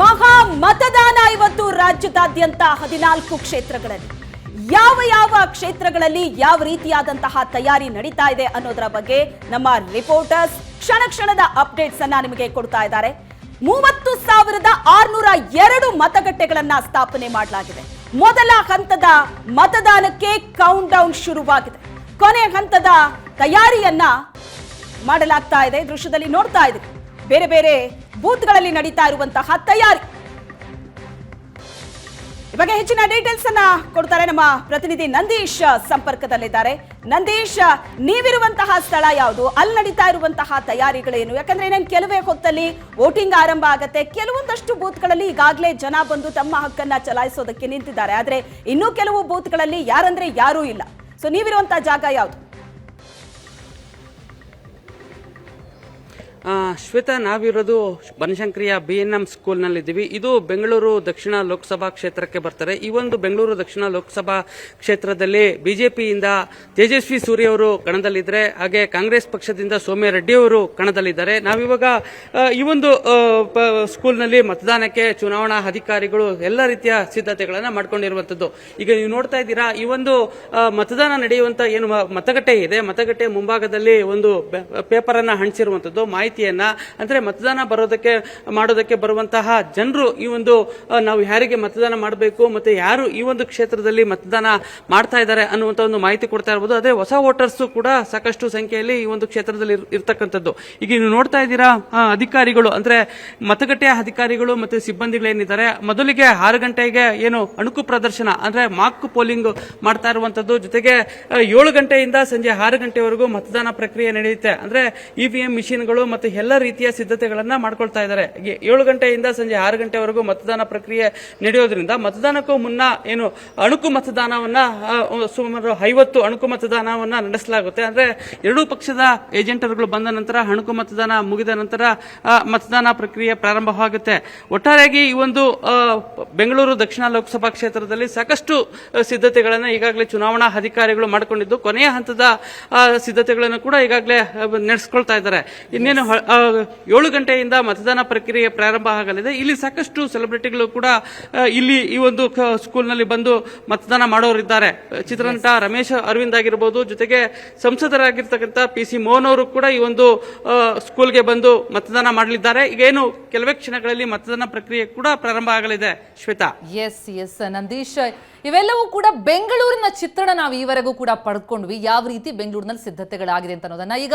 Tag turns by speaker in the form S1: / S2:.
S1: ಮಹಾ ಮತದಾನ ಇವತ್ತು ರಾಜ್ಯದಾದ್ಯಂತ ಹದಿನಾಲ್ಕು ಕ್ಷೇತ್ರಗಳಲ್ಲಿ. ಯಾವ ಯಾವ ಕ್ಷೇತ್ರಗಳಲ್ಲಿ ಯಾವ ರೀತಿಯಾದಂತಹ ತಯಾರಿ ನಡೀತಾ ಇದೆ ಅನ್ನೋದರ ಬಗ್ಗೆ ನಮ್ಮ ರಿಪೋರ್ಟರ್ಸ್ ಕ್ಷಣ ಕ್ಷಣದ ಅಪ್ಡೇಟ್ಸ್ ಅನ್ನ ನಿಮಗೆ ಕೊಡ್ತಾ ಇದ್ದಾರೆ. ಮೂವತ್ತು ಸಾವಿರದ ಆರ್ನೂರ ಎರಡು ಮತಗಟ್ಟೆಗಳನ್ನ ಸ್ಥಾಪನೆ ಮಾಡಲಾಗಿದೆ. ಮೊದಲ ಹಂತದ ಮತದಾನಕ್ಕೆ ಕೌಂಟ್ ಡೌನ್ ಶುರುವಾಗಿದೆ. ಕೊನೆ ಹಂತದ ತಯಾರಿಯನ್ನ ಮಾಡಲಾಗ್ತಾ ಇದೆ. ದೃಶ್ಯದಲ್ಲಿ ನೋಡ್ತಾ ಇದೆ ಬೇರೆ ಬೇರೆ ಬೂತ್ಗಳಲ್ಲಿ ನಡೀತಾ ಇರುವಂತಹ ತಯಾರಿ. ಬಗ್ಗೆ ಹೆಚ್ಚಿನ ಡೀಟೇಲ್ಸ್ ಅನ್ನ ಕೊಡ್ತಾರೆ ನಮ್ಮ ಪ್ರತಿನಿಧಿ ನಂದೀಶ್ ಸಂಪರ್ಕದಲ್ಲಿದ್ದಾರೆ. ನಂದೀಶ್, ನೀವಿರುವಂತಹ ಸ್ಥಳ ಯಾವುದು? ಅಲ್ಲಿ ನಡೀತಾ ಇರುವಂತಹ ತಯಾರಿಗಳೇನು? ಯಾಕಂದ್ರೆ ಇನ್ನೇನು ಕೆಲವೇ ಹೊತ್ತಲ್ಲಿ ವೋಟಿಂಗ್ ಆರಂಭ ಆಗುತ್ತೆ. ಕೆಲವೊಂದಷ್ಟು ಬೂತ್ಗಳಲ್ಲಿ ಈಗಾಗಲೇ ಜನ ಬಂದು ತಮ್ಮ ಹಕ್ಕನ್ನ ಚಲಾಯಿಸೋದಕ್ಕೆ ನಿಂತಿದ್ದಾರೆ. ಆದ್ರೆ ಇನ್ನೂ ಕೆಲವು ಬೂತ್ಗಳಲ್ಲಿ ಯಾರಂದ್ರೆ ಯಾರೂ ಇಲ್ಲ. ಸೊ ನೀವಿರುವಂತಹ ಜಾಗ ಯಾವುದು?
S2: ಶ್ವೇತಾ, ನಾವಿರೋದು ಬನಶಂಕರಿಯ ಬಿ ಎನ್ ಎಂ ಸ್ಕೂಲ್ನಲ್ಲಿದ್ದೀವಿ. ಇದು ಬೆಂಗಳೂರು ದಕ್ಷಿಣ ಲೋಕಸಭಾ ಕ್ಷೇತ್ರಕ್ಕೆ ಬರ್ತಾರೆ. ಈ ಒಂದು ಬೆಂಗಳೂರು ದಕ್ಷಿಣ ಲೋಕಸಭಾ ಕ್ಷೇತ್ರದಲ್ಲಿ ಬಿಜೆಪಿಯಿಂದ ತೇಜಸ್ವಿ ಸೂರ್ಯ ಅವರು ಕಣದಲ್ಲಿದ್ದಾರೆ ಹಾಗೆ ಕಾಂಗ್ರೆಸ್ ಪಕ್ಷದಿಂದ ಸೋಮ್ಯ ರೆಡ್ಡಿ ಅವರು ಕಣದಲ್ಲಿದ್ದಾರೆ. ನಾವಿವಾಗ ಈ ಒಂದು ಸ್ಕೂಲ್ನಲ್ಲಿ ಮತದಾನಕ್ಕೆ ಚುನಾವಣಾ ಅಧಿಕಾರಿಗಳು ಎಲ್ಲ ರೀತಿಯ ಸಿದ್ಧತೆಗಳನ್ನು ಮಾಡ್ಕೊಂಡಿರುವಂತದ್ದು. ಈಗ ನೀವು ನೋಡ್ತಾ ಇದ್ದೀರಾ, ಈ ಒಂದು ಮತದಾನ ನಡೆಯುವಂತ ಏನು ಮತಗಟ್ಟೆ ಇದೆ. ಮತಗಟ್ಟೆ ಮುಂಭಾಗದಲ್ಲಿ ಒಂದು ಪೇಪರನ್ನು ಅನ್ನ ಹಂಚಿರುವಂತದ್ದು ಮಾಹಿತಿಯನ್ನ, ಅಂದ್ರೆ ಮತದಾನ ಬರೋದಕ್ಕೆ, ಮಾಡೋದಕ್ಕೆ ಬರುವಂತಹ ಜನರು ಈ ಒಂದು ನಾವು ಯಾರಿಗೆ ಮತದಾನ ಮಾಡಬೇಕು, ಮತ್ತೆ ಯಾರು ಈ ಒಂದು ಕ್ಷೇತ್ರದಲ್ಲಿ ಮತದಾನ ಮಾಡ್ತಾ ಇದ್ದಾರೆ ಅನ್ನುವಂತ ಒಂದು ಮಾಹಿತಿ ಕೊಡ್ತಾ ಇರಬಹುದು ಅದೇ ಹೊಸ ವೋಟರ್ಸ್ ಕೂಡ ಸಾಕಷ್ಟು ಸಂಖ್ಯೆಯಲ್ಲಿ ಈ ಒಂದು ಕ್ಷೇತ್ರದಲ್ಲಿ ಇರ್- ಇರ್ತಕ್ಕಂಥದ್ದು. ಈಗ ನೀವು ನೋಡ್ತಾ ಇದ್ದೀರಾ ಅಧಿಕಾರಿಗಳು, ಅಂದ್ರೆ ಮತಗಟ್ಟೆಯ ಅಧಿಕಾರಿಗಳು ಮತ್ತೆ ಸಿಬ್ಬಂದಿಗಳೇನಿದ್ದಾರೆ ಮೊದಲಿಗೆ ಆರು ಗಂಟೆಗೆ ಏನು ಅಣುಕು ಪ್ರದರ್ಶನ, ಅಂದ್ರೆ ಮಾಕ್ ಪೋಲಿಂಗ್ ಮಾಡ್ತಾ ಇರುವಂತದ್ದು ಜೊತೆಗೆ ಏಳು ಗಂಟೆಯಿಂದ ಸಂಜೆ ಆರು ಗಂಟೆವರೆಗೂ ಮತದಾನ ಪ್ರಕ್ರಿಯೆ ನಡೆಯುತ್ತೆ. ಅಂದ್ರೆ ಇವಿಎಂ ಮಿಷಿನ್ಗಳು ಮತ್ತು ಎಲ್ಲ ರೀತಿಯ ಸಿದ್ಧತೆಗಳನ್ನು ಮಾಡ್ಕೊಳ್ತಾ ಇದ್ದಾರೆ. ಏಳು ಗಂಟೆಯಿಂದ ಸಂಜೆ ಆರು ಗಂಟೆವರೆಗೂ ಮತದಾನ ಪ್ರಕ್ರಿಯೆ ನಡೆಯೋದ್ರಿಂದ ಮತದಾನಕ್ಕೂ ಮುನ್ನ ಏನು ಅಣುಕು ಮತದಾನವನ್ನ ಸುಮಾರು ಐವತ್ತು ಅಣುಕು ಮತದಾನವನ್ನ ನಡೆಸಲಾಗುತ್ತೆ. ಅಂದ್ರೆ ಎರಡೂ ಪಕ್ಷದ ಏಜೆಂಟರುಗಳು ಬಂದ ನಂತರ ಅಣುಕು ಮತದಾನ ಮುಗಿದ ನಂತರ ಮತದಾನ ಪ್ರಕ್ರಿಯೆ ಪ್ರಾರಂಭವಾಗುತ್ತೆ ಒಟ್ಟಾರೆಯಾಗಿ ಈ ಒಂದು ಬೆಂಗಳೂರು ದಕ್ಷಿಣ ಲೋಕಸಭಾ ಕ್ಷೇತ್ರದಲ್ಲಿ ಸಾಕಷ್ಟು ಸಿದ್ಧತೆಗಳನ್ನು ಈಗಾಗಲೇ ಚುನಾವಣಾ ಅಧಿಕಾರಿಗಳು ಮಾಡಿಕೊಂಡಿದ್ದು, ಕೊನೆಯ ಹಂತದ ಸಿದ್ಧತೆಗಳನ್ನು ಕೂಡ ಈಗಾಗಲೇ ನಡೆಸ್ಕೊಳ್ತಾ ಇದ್ದಾರೆ. ಇನ್ನೇನು ಏಳು ಗಂಟೆಯಿಂದ ಮತದಾನ ಪ್ರಕ್ರಿಯೆ ಪ್ರಾರಂಭ ಆಗಲಿದೆ. ಇಲ್ಲಿ ಸಾಕಷ್ಟು ಸೆಲೆಬ್ರಿಟಿಗಳು ಕೂಡ ಇಲ್ಲಿ ಈ ಒಂದು ಸ್ಕೂಲ್ನಲ್ಲಿ ಬಂದು ಮತದಾನ ಮಾಡೋರಿದ್ದಾರೆ. ಚಿತ್ರನಟ ರಮೇಶ್ ಅರವಿಂದ್ ಆಗಿರ್ಬೋದು ಜೊತೆಗೆ ಸಂಸದರಾಗಿರ್ತಕ್ಕಂಥ ಪಿ ಸಿ ಮೋಹನ್ ಅವರು ಕೂಡ ಈ ಒಂದು ಸ್ಕೂಲ್ಗೆ ಬಂದು ಮತದಾನ ಮಾಡಲಿದ್ದಾರೆ. ಈಗೇನು ಕೆಲವೇ ಕ್ಷಣಗಳಲ್ಲಿ ಮತದಾನ ಪ್ರಕ್ರಿಯೆ ಕೂಡ ಪ್ರಾರಂಭ ಆಗಲಿದೆ. ಶ್ವೇತಾ.
S3: ಎಸ್ ಎಸ್ ನಂದೀಶ್ ಇವೆಲ್ಲವೂ ಕೂಡ ಬೆಂಗಳೂರಿನ ಚಿತ್ರಣ ನಾವು ಈವರೆಗೂ ಕೂಡ ಪಡ್ಕೊಂಡ್ವಿ. ಯಾವ ರೀತಿ ಬೆಂಗಳೂರಿನಲ್ಲಿ ಸಿದ್ಧತೆಗಳಾಗಿದೆ ಅಂತ ಅನ್ನೋದನ್ನ ಈಗ